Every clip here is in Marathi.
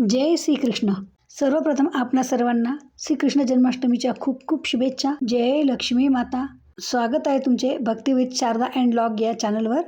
जय श्रीकृष्ण. सर्वप्रथम आपणा सर्वांना श्रीकृष्ण जन्माष्टमीच्या खूप खूप शुभेच्छा. जय लक्ष्मी माता. स्वागत आहे तुमचे Bhakti with Sharda and log या चॅनलवर.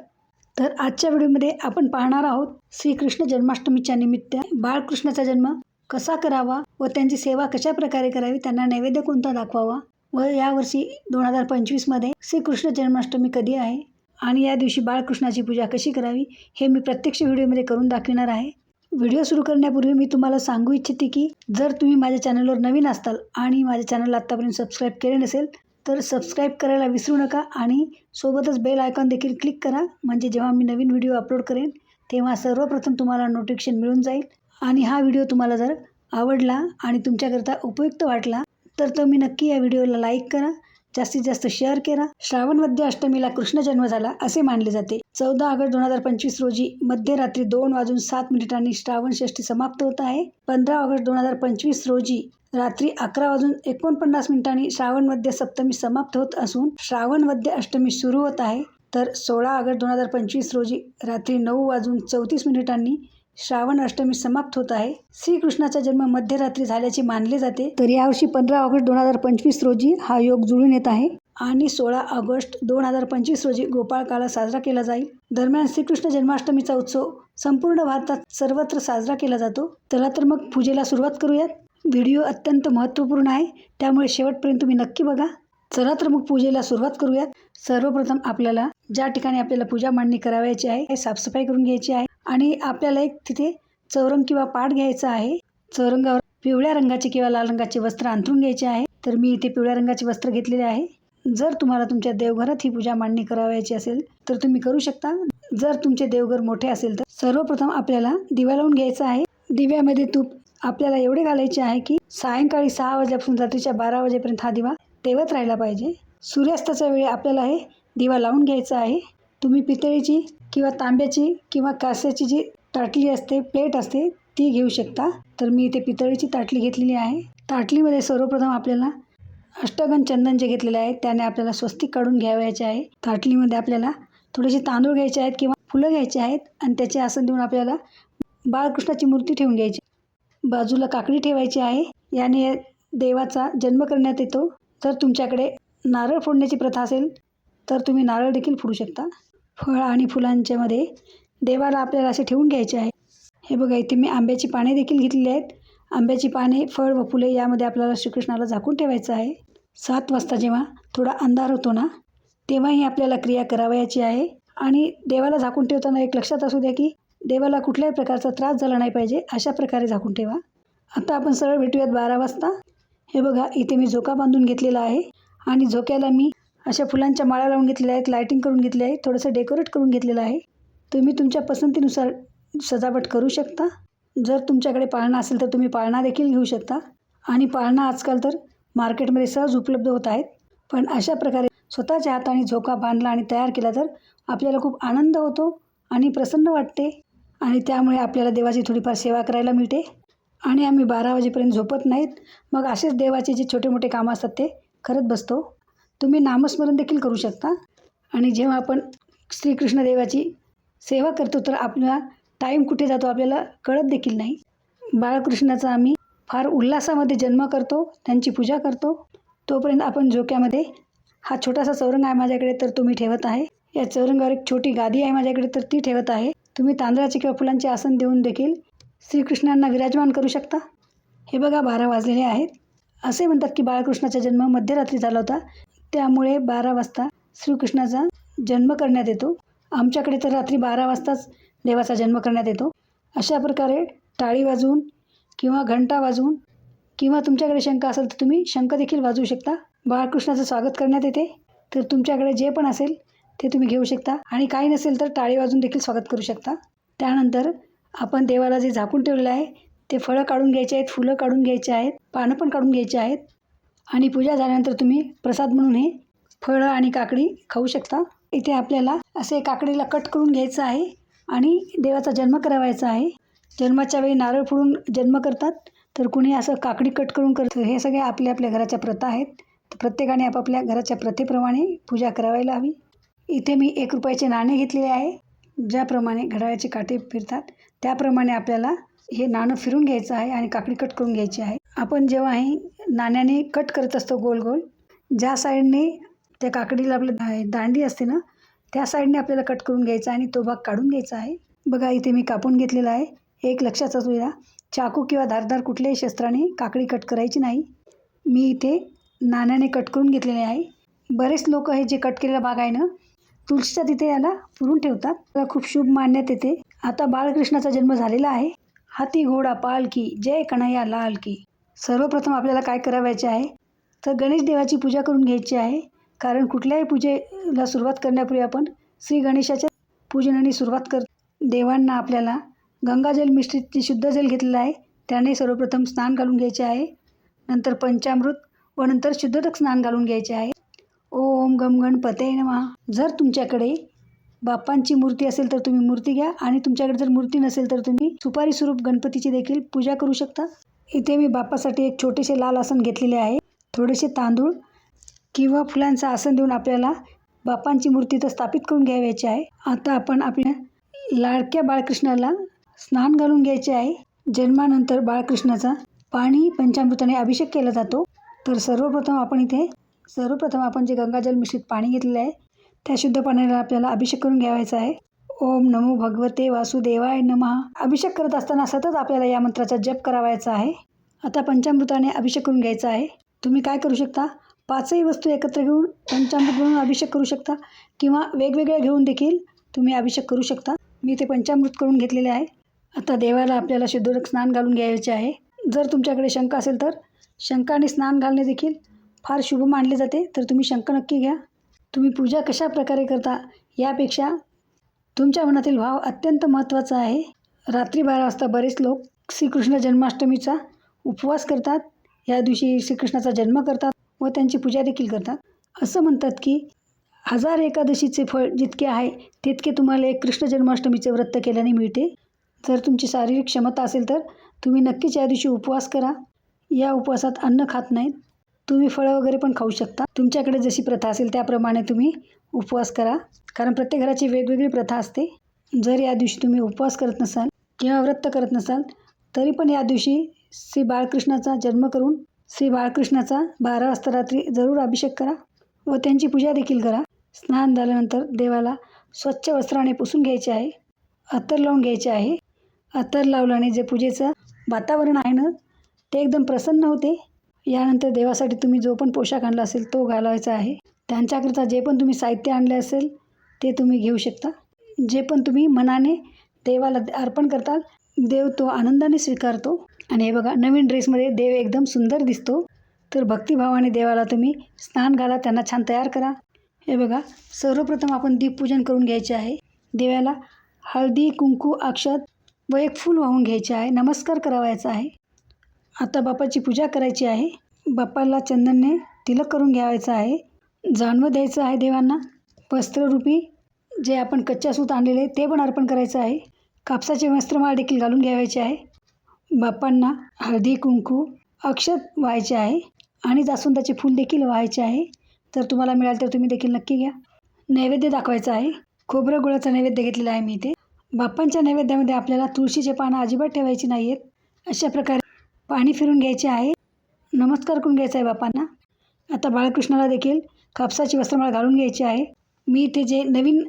तर आजच्या व्हिडिओमध्ये आपण पाहणार आहोत श्रीकृष्ण जन्माष्टमीच्या निमित्त बाळकृष्णाचा जन्म कसा करावा व त्यांची सेवा कशा प्रकारे करावी त्यांना नैवेद्य कोणता दाखवावा व यावर्षी दोन हजार पंचवीसमध्ये श्रीकृष्ण जन्माष्टमी कधी आहे आणि या दिवशी बाळकृष्णाची पूजा कशी करावी हे मी प्रत्यक्ष व्हिडिओमध्ये करून दाखविणार आहे. व्हिडिओ सुरू करण्यापूर्वी मी तुम्हाला सांगू इच्छिते की जर तुम्ही माझ्या चॅनलवर नवीन असताल आणि माझ्या चॅनलला आत्तापर्यंत सबस्क्राईब केले नसेल तर सबस्क्राईब करायला विसरू नका आणि सोबतच बेल आयकॉन देखील क्लिक करा. म्हणजे जेव्हा मी नवीन व्हिडिओ अपलोड करेन तेव्हा सर्वप्रथम तुम्हाला नोटिफिकेशन मिळून जाईल. आणि हा व्हिडिओ तुम्हाला जर आवडला आणि तुमच्याकरता उपयुक्त वाटला तर तुम्ही नक्की या व्हिडिओला लाईक करा. जास्तीत जास्त शेअर करा. श्रावण मध्य अष्टमीला कृष्ण जन्म झाला असे मानले जाते. चौदा ऑगस्ट दोन हजार पंचवीस रोजी मध्यरात्री दोन वाजून सात मिनिटांनी श्रावण षष्ठी समाप्त होत आहे. पंधरा ऑगस्ट दोन हजार पंचवीस रोजी रात्री अकरा वाजून एकोणपन्नास मिनिटांनी श्रावण मध्य सप्तमी समाप्त होत असून श्रावण मध्य अष्टमी सुरू होत आहे. तर सोळा ऑगस्ट दोन हजार पंचवीस रोजी रात्री नऊ वाजून चौतीस मिनिटांनी श्रावण अष्टमी समाप्त होत आहे. श्रीकृष्णाचा जन्म मध्यरात्री झाल्याचे मानले जाते. तर यावर्षी पंधरा ऑगस्ट दोन हजार पंचवीस रोजी हा योग जुळून येत आहे आणि सोळा ऑगस्ट दोन हजार पंचवीस रोजी गोपाळकाला साजरा केला जाईल. दरम्यान श्रीकृष्ण जन्माष्टमीचा उत्सव संपूर्ण भारतात सर्वत्र साजरा केला जातो. चला तर मग पूजेला सुरुवात करूयात. व्हिडिओ अत्यंत महत्त्वपूर्ण आहे. त्यामुळे शेवटपर्यंत तुम्ही नक्की बघा. चला तर मग पूजेला सुरुवात करूयात. सर्वप्रथम आपल्याला ज्या ठिकाणी आपल्याला पूजा मांडणी करावयाची आहे हे साफसफाई करून घ्यायची आहे. आणि आपल्याला एक तिथे चौरंग किंवा पाट घ्यायचा आहे. चौरंगावर पिवळ्या रंगाचे किंवा लाल रंगाचे वस्त्र अंथरून घ्यायचे आहे. तर मी इथे पिवळ्या रंगाचे वस्त्र घेतलेले आहे. जर तुम्हाला तुमच्या देवघरात ही पूजा मांडणी करावयाची असेल तर तुम्ही करू शकता. जर तुमचे देवघर मोठे असेल तर सर्वप्रथम आपल्याला दिवा लावून घ्यायचा आहे. दिव्यामध्ये तूप आपल्याला एवढे घालायचे आहे की सायंकाळी सहा वाजल्यापासून रात्रीच्या बारा वाजेपर्यंत हा दिवा तेवत राहिला पाहिजे. सूर्यास्ताच्या वेळी आपल्याला हे दिवा लावून घ्यायचा आहे. तुम्ही पितळीची किंवा तांब्याची किंवा कास्याची जी ताटली असते प्लेट असते ती घेऊ शकता. तर मी इथे पितळीची ताटली घेतलेली आहे. ताटलीमध्ये सर्वप्रथम आपल्याला अष्टगन चंदन जे घेतलेले आहे त्याने आपल्याला स्वस्तिक काढून घ्यावायचे आहे. ताटलीमध्ये आपल्याला थोडेसे तांदूळ घ्यायचे आहेत किंवा फुलं घ्यायचे आहेत आणि त्याचे आसन देऊन आपल्याला बाळकृष्णाची मूर्ती ठेवून घ्यायची. बाजूला काकडी ठेवायची आहे. याने देवाचा जन्म करण्यात येतो. जर तुमच्याकडे नारळ फोडण्याची प्रथा असेल तर तुम्ही नारळ देखील फोडू शकता. फळ आणि फुलांच्यामध्ये देवाला आपल्याला असे ठेवून घ्यायचे आहे. हे बघा इथे मी आंब्याची पाने देखील घेतलेली आहेत. आंब्याची पाने फळ व फुले यामध्ये आपल्याला श्रीकृष्णाला झाकून ठेवायचं आहे. सात वाजता जेव्हा थोडा अंधार होतो ना तेव्हाही आपल्याला क्रिया करावयाची आहे. आणि देवाला झाकून ठेवताना एक लक्षात असू द्या की देवाला कुठल्याही प्रकारचा त्रास झाला नाही पाहिजे अशा प्रकारे झाकून ठेवा. आता आपण सरळ भेटूयात बारा वाजता. हे बघा इथे मी झोका बांधून घेतलेला आहे. आणि झोक्याला मी अशा फुलांच्या माळा लावून घेतलेल्या आहेत लायटिंग करून घेतली आहे थोडंसं डेकोरेट करून घेतलेलं आहे. तुम्ही तुमच्या पसंतीनुसार सजावट करू शकता. जर तुमच्याकडे पाळणा असेल तर तुम्ही पाळणा देखील घेऊ शकता. आणि पाळणा आजकाल तर मार्केटमध्ये सहज उपलब्ध होत आहेत. पण अशा प्रकारे स्वतःच्या हाताने झोका बांधला आणि तयार केला तर आपल्याला खूप आनंद होतो आणि प्रसन्न वाटते. आणि त्यामुळे आपल्याला देवाची थोडीफार सेवा करायला मिळते. आणि आम्ही बारा वाजेपर्यंत झोपत नाहीत. मग असेच देवाचे जे छोटे मोठे कामं असतात ते करत बसतो. तुम्ही नामस्मरण देखील करू शकता. आणि जेव्हा आपण श्रीकृष्णदेवाची सेवा करतो तर आपला टाईम कुठे जातो आपल्याला कळत देखील नाही. बाळकृष्णाचा आम्ही फार उल्हासामध्ये जन्म करतो त्यांची पूजा करतो. तोपर्यंत आपण झोक्यामध्ये हा छोटासा चौरंग आहे माझ्याकडे तर तुम्ही ठेवत आहे. या चौरंगावर एक छोटी गादी आहे माझ्याकडे तर ती ठेवत आहे. तुम्ही तांदळाचे किंवा फुलांचे आसन देऊन देखील श्रीकृष्णांना विराजमान करू शकता. हे बघा बारा वाजलेले आहेत. असे म्हणतात की बाळकृष्णाचा जन्म मध्यरात्री झाला होता. त्यामुळे बारा वाजता श्रीकृष्णाचा जन्म करण्यात येतो. आमच्याकडे तर रात्री बारा वाजताच देवाचा जन्म करण्यात येतो. अशा प्रकारे टाळी वाजवून किंवा घंटा वाजवून किंवा तुमच्याकडे शंख असेल तर तुम्ही शंख देखील वाजवू शकता. बाळकृष्णाचं स्वागत करण्यात येते. तर तुमच्याकडे जे पण असेल ते तुम्ही घेऊ शकता. आणि काही नसेल तर टाळी वाजून देखील स्वागत करू शकता. त्यानंतर आपण देवाला जे झाकून ठेवलेलं आहे ते फळं काढून घ्यायचे आहेत फुलं काढून घ्यायचे आहेत पानं पण काढून घ्यायचे आहेत. आणि पूजा झाल्यानंतर तुम्ही प्रसाद म्हणून हे फळं आणि काकडी खाऊ शकता. इथे आपल्याला असे काकडीला कट करून घ्यायचं आहे आणि देवाचा जन्म करावायचा आहे. जन्माच्या वेळी नारळ फोडून जन्म करतात. तर कुणी असं काकडी कट करून करतं हे सगळे आपल्या आपल्या घराच्या प्रथा आहेत. तर प्रत्येकाने आपापल्या घराच्या प्रथेप्रमाणे पूजा करावायला हवी. इथे मी एक रुपयाचे नाणे घेतलेले आहे. ज्याप्रमाणे घड्याळाचे काटे फिरतात त्याप्रमाणे आपल्याला हे नाणं फिरून घ्यायचं आहे आणि काकडी कट करून घ्यायची आहे. आपण जेव्हा हे नाण्याने कट करत असतो गोल गोल ज्या साईडने त्या काकडीला आपलं दांडी असते ना त्या साईडने आपल्याला कट करून घ्यायचा आणि तो भाग काढून घ्यायचा आहे. बघा इथे मी कापून घेतलेला आहे. एक लक्षात असू द्या चाकू किंवा धारदार कुठल्याही शस्त्राने काकडी कट करायची नाही. मी इथे नाण्याने कट करून घेतलेले आहे. बरेच लोक हे जे कट केलेला भाग आहे ना तुळशीच्या तिथे याला पुरून ठेवतात. त्याला खूप शुभ मानण्यात येते. आता बाळकृष्णाचा जन्म झालेला आहे. हाती घोडा पालखी जय कन्हैया लाल की. सर्वप्रथम आपल्याला काय करावायचे आहे? तर गणेश देवाची पूजा करून घ्यायची आहे. कारण कुठल्याही पूजेला सुरुवात करण्यापूर्वी आपण श्री गणेशाच्या पूजनाने सुरुवात कर देवांना आपल्याला गंगाजल मिश्रित जे शुद्ध जल घेतलेलं आहे त्याने सर्वप्रथम स्नान घालून घ्यायचे आहे. नंतर पंचामृत व नंतर शुद्धोदक स्नान घालून घ्यायचे आहे. ओम गम गणपते नमः. जर तुमच्याकडे बाप्पांची मूर्ती असेल तर तुम्ही मूर्ती घ्या आणि तुमच्याकडे जर मूर्ती नसेल तर तुम्ही सुपारी स्वरूप गणपतीची देखील पूजा करू शकता. इथे मी बाप्पासाठी एक छोटेसे लाल आसन घेतलेले आहे. थोडेसे तांदूळ किंवा फुलांचं आसन देऊन आपल्याला बाप्पांची मूर्ती तर स्थापित करून घ्यावयाची आहे. आता आपण आपल्या लाडक्या बाळकृष्णाला स्नान घालून घ्यायचे आहे. जन्मानंतर बाळकृष्णाचा पाणी पंचामृताने अभिषेक केला जातो. तर सर्वप्रथम आपण इथे सर्वप्रथम आपण जे गंगाजल मिश्रित पाणी घेतलेलं आहे त्या शुद्ध पाण्याला आपल्याला अभिषेक करून घ्यावायचा आहे. ओम नमो भगवते वासुदेवाय नमः. अभिषेक करत असताना सतत आपल्याला या मंत्राचा जप करावायचा आहे. आता पंचामृताने अभिषेक करून घ्यायचा आहे. तुम्ही काय करू शकता? पाचही वस्तू एकत्र घेऊन पंचामृत म्हणून अभिषेक करू शकता किंवा वेगवेगळ्या घेऊन देखील तुम्ही अभिषेक करू शकता. मी ते पंचामृत करून घेतलेले आहे. आता देवाला आपल्याला शुद्धोदक स्नान घालून घ्यायचे आहे. जर तुमच्याकडे शंका असेल तर शंकाने स्नान घालणे देखील फार शुभ मानले जाते. तर तुम्ही शंका नक्की घ्या. तुम्ही पूजा कशा प्रकारे करता यापेक्षा तुमच्या मनातील भाव अत्यंत महत्त्वाचा आहे. रात्री बारा वाजता बरेच लोक श्रीकृष्ण जन्माष्टमीचा उपवास करतात. या दिवशी श्रीकृष्णाचा जन्म करतात व त्यांची पूजा देखील करतात. असं म्हणतात की हजार एकादशीचे फळ जितके आहे तितके तुम्हाला एक कृष्ण जन्माष्टमीचे व्रत केल्याने मिळते. जर तुमची शारीरिक क्षमता असेल तर तुम्ही नक्कीच या दिवशी उपवास करा. या उपवासात अन्न खात नाहीत. तुम्ही फळं वगैरे पण खाऊ शकता. तुमच्याकडे जशी प्रथा असेल त्याप्रमाणे तुम्ही उपवास करा. कारण प्रत्येक घराची वेगवेगळी प्रथा असते. जर या दिवशी तुम्ही उपवास करत नसाल किंवा व्रत करत नसाल तरी पण या दिवशी श्री बाळकृष्णाचा जन्म करून श्री बाळकृष्णाचा बारा वाजता रात्री जरूर अभिषेक करा व त्यांची पूजा देखील करा. स्नान झाल्यानंतर देवाला स्वच्छ वस्त्राने पुसून घ्यायचे आहे. अत्तर लावून घ्यायचे आहे. अत्तर लावल्याने जे पूजेचं वातावरण आहे ना ते एकदम प्रसन्न होते. यानंतर देवासाठी तुम्ही जो पण पोशाख आणला असेल तो घालायचा आहे. त्यांच्याकरिता जे पण तुम्ही साहित्य आणले असेल ते तुम्ही घेऊ शकता. जे पण तुम्ही मनाने देवाला अर्पण करताल देव तो आनंदाने स्वीकारतो. आणि हे बघा नवीन ड्रेसमध्ये देव एकदम सुंदर दिसतो. तर भक्तिभावाने देवाला तुम्ही स्नान घाला त्यांना छान तयार करा. हे बघा सर्वप्रथम आपण दीपपूजन करून घ्यायचे आहे. देवाला हळदी कुंकू अक्षत व एक फूल वाहून घ्यायचे आहे. नमस्कार करावायचा आहे. आता बाप्पाची पूजा करायची आहे. बाप्पाला चंदनने तिलक करून घ्यावायचं आहे. जाणवं द्यायचं आहे देवांना. वस्त्ररूपी जे आपण कच्च्या सूत आणलेले ते पण अर्पण करायचं आहे. कापसाचे वस्त्रमाळ देखील घालून घ्यावायचे आहे. बाप्पांना हळदी कुंकू अक्षत व्हायचे आहे आणि जास्वंदाचे फूल देखील व्हायचे आहे. तर तुम्हाला मिळाल तर तुम्ही देखील नक्की घ्या. नैवेद्य दाखवायचा आहे. खोबरं गुळाचा नैवेद्य घेतलेला आहे मी इथे. बाप्पांच्या नैवेद्यामध्ये आपल्याला तुळशीचे पानं अजिबात ठेवायची नाही आहेत अशा प्रकारे पाणी फिरून घ्यायचे आहे. नमस्कार करून घ्यायचा आहे बापांना. आता बाळकृष्णाला देखील कापसाची वस्त्रमाळ घालून घ्यायची आहे. मी इथे जे नवीन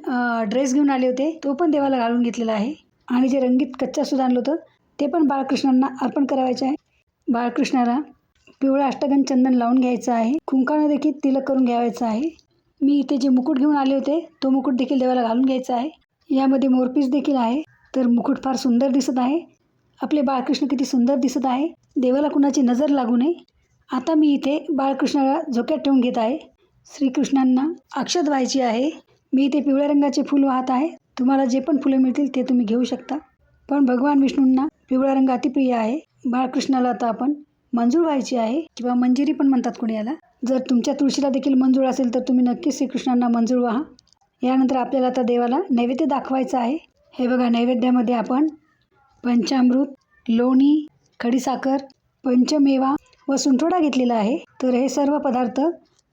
ड्रेस घेऊन आले होते तो पण देवाला घालून घेतलेला आहे. आणि जे रंगीत कच्चा सुद्धा आणलं होतं ते पण बाळकृष्णांना अर्पण करावायचे आहे. बाळकृष्णाला पिवळा अष्टगन चंदन लावून घ्यायचं आहे. कुंकानं देखील तिलक करून घ्यावायचं आहे. मी इथे जे मुकुट घेऊन आले होते तो मुकुट देखील देवाला घालून घ्यायचा आहे. यामध्ये मोरपीस देखील आहे. तर मुकुट फार सुंदर दिसत आहे. आपले बाळकृष्ण किती सुंदर दिसत आहे. देवाला कुणाची नजर लागू नये. आता मी इथे बाळकृष्णाला झोक्यात ठेवून घेत आहे. श्रीकृष्णांना अक्षत व्हायची आहे. मी इथे पिवळ्या रंगाचे फूल वाहत आहे. तुम्हाला जे पण फुलं मिळतील ते तुम्ही घेऊ शकता. पण भगवान विष्णूंना पिवळा रंग अतिप्रिय आहे. बाळकृष्णाला आता आपण मंजूळ व्हायची आहे किंवा मंजिरी पण म्हणतात कोणी याला जर तुमच्या तुळशीला देखील मंजूळ असेल तर तुम्ही नक्कीच श्रीकृष्णांना मंजूळ व्हा. यानंतर आपल्याला आता देवाला नैवेद्य दाखवायचं आहे. हे बघा नैवेद्यामध्ये आपण पंचामृत लोणी खडीसाखर पंचमेवा व सुंठोडा घेतलेला आहे. तर हे सर्व पदार्थ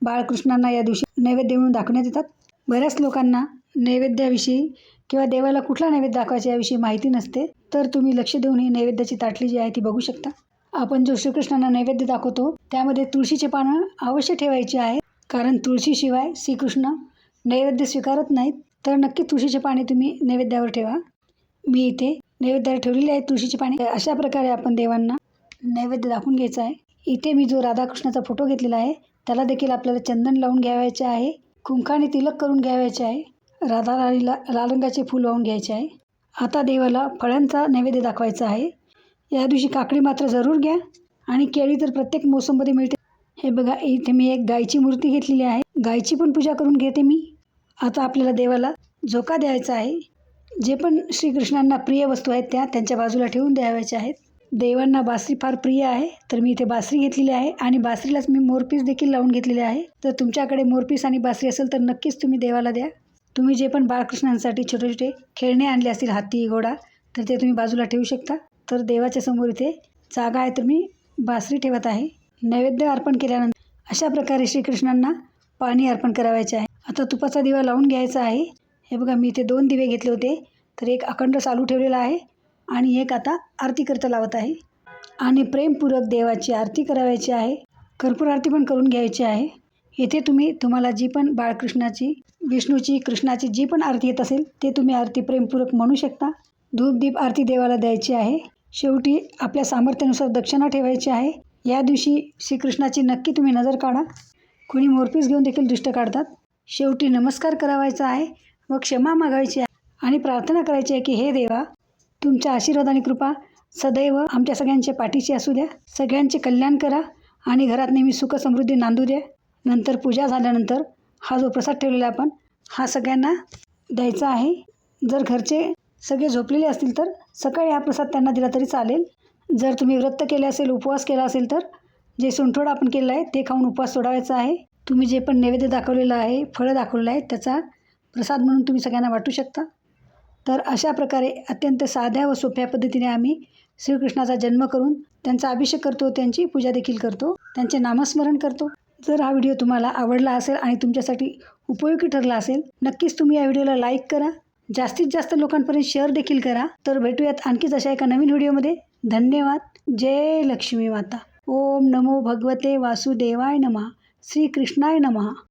बाळकृष्णांना या दिवशी नैवेद्य म्हणून दाखवण्यात येतात. बऱ्याच लोकांना नैवेद्याविषयी किंवा देवाला कुठला नैवेद्य दाखवायचा याविषयी माहिती नसते तर तुम्ही लक्ष देऊन ही नैवेद्याची ताटली जी आहे ती बघू शकता. आपण जो श्रीकृष्णांना नैवेद्य दाखवतो त्यामध्ये तुळशीचे पानं अवश्य ठेवायची आहे कारण तुळशीशिवाय श्रीकृष्ण नैवेद्य स्वीकारत नाहीत तर नक्की तुळशीचे पाने तुम्ही नैवेद्यावर ठेवा. मी इथे नैवेद्यावर ठेवलेली आहे तुळशीची पाने. अशा प्रकारे आपण देवांना नैवेद्य दाखवून घ्यायचा आहे. इथे मी जो राधाकृष्णाचा फोटो घेतलेला आहे त्याला देखील आपल्याला चंदन लावून घ्यावायचे आहे. कुंकाने तिलक करून घ्यावायचे आहे. राधा राणीला लाल रंगाचे फूल वाहून घ्यायचे आहे. आता देवाला फळांचा नैवेद्य दाखवायचा आहे. या दिवशी काकडी मात्र जरूर घ्या. आणि केळी तर प्रत्येक मोसममध्ये मिळते. हे बघा इथे मी एक गायची मूर्ती घेतलेली आहे. गायची पण पूजा करून घेते मी. आता आपल्याला देवाला झोका द्यायचा आहे. जे पण श्रीकृष्णांना प्रिय वस्तू आहेत त्या त्यांच्या बाजूला ठेवून द्याव्याच्या आहेत. देवांना बासरी फार प्रिय आहे तर मी इथे बासरी घेतलेली आहे आणि बासरीलाच मी मोरपीस देखील लावून घेतलेले आहे. तर तुमच्याकडे मोरपीस आणि बासरी असेल तर नक्कीच तुम्ही देवाला द्या. तुम्ही जे पण बाळकृष्णांसाठी छोटे छोटे खेळणे आणले असतील हाती घोडा तर ते तुम्ही बाजूला ठेवू शकता. तर देवाच्या समोर इथे जागा आहे तर मी बासरी ठेवत आहे. नैवेद्य अर्पण केल्यानंतर अशा प्रकारे श्रीकृष्णांना पाणी अर्पण करावायचे आहे. आता तुपाचा दिवा लावून घ्यायचा आहे. हे बघा मी इथे दोन दिवे घेतले होते तर एक अखंड चालू ठेवलेला आहे आणि एक आता आरती करता लावत आहे. आणि प्रेमपूरक देवाची आरती करावायची आहे कर्पूर आरती पण करून घ्यायची आहे. येथे तुम्ही तुम्हाला जी पण बाळकृष्णाची विष्णूची कृष्णाची जी पण आरती येत असेल ते तुम्ही आरती प्रेमपूरक म्हणू शकता. धूपदीप आरती देवाला द्यायची आहे. शेवटी आपल्या सामर्थ्यानुसार दक्षिणा ठेवायची आहे. या दिवशी श्रीकृष्णाची नक्की तुम्ही नजर काढा. कोणी मोरपीस घेऊन देखील दृष्ट काढतात. शेवटी नमस्कार करावायचा आहे. व क्षमा मागायची आहे आणि प्रार्थना करायची आहे की हे देवा तुमच्या आशीर्वाद आणि कृपा सदैव आमच्या सगळ्यांच्या पाठीशी असू द्या. सगळ्यांचे कल्याण करा आणि घरात नेहमी सुख समृद्धी नांदू द्या. नंतर पूजा झाल्यानंतर हा जो प्रसाद ठेवलेला आपण हा सगळ्यांना द्यायचा आहे. जर घरचे सगळे झोपलेले असतील तर सकाळी हा प्रसाद त्यांना दिला तरी चालेल. जर तुम्ही व्रत केले असेल उपवास केला असेल तर जे सोनठोडा आपण केलं आहे ते खाऊन उपवास सोडावायचा आहे. तुम्ही जे पण नैवेद्य दाखवलेलं आहे फळं दाखवलेलं आहे त्याचा प्रसाद म्हणून तुम्ही सगळ्यांना वाटू शकता. तर अशा प्रकारे अत्यंत साध्या व सोप्या पद्धतीने आम्ही श्रीकृष्णाचा जन्म करून त्यांचा अभिषेक करतो त्यांची पूजा देखील करतो त्यांचे नामस्मरण करतो. जर हा व्हिडिओ तुम्हाला आवडला असेल आणि तुमच्यासाठी उपयोगी ठरला असेल नक्कीच तुम्ही या व्हिडिओला लाईक करा. जास्तीत जास्त लोकांपर्यंत शेअर देखील करा. तर भेटूयात आणखीच अशा एका नवीन व्हिडिओमध्ये. धन्यवाद. जय लक्ष्मी माता. ओम नमो भगवते वासुदेवाय नमः. श्रीकृष्णाय नमः.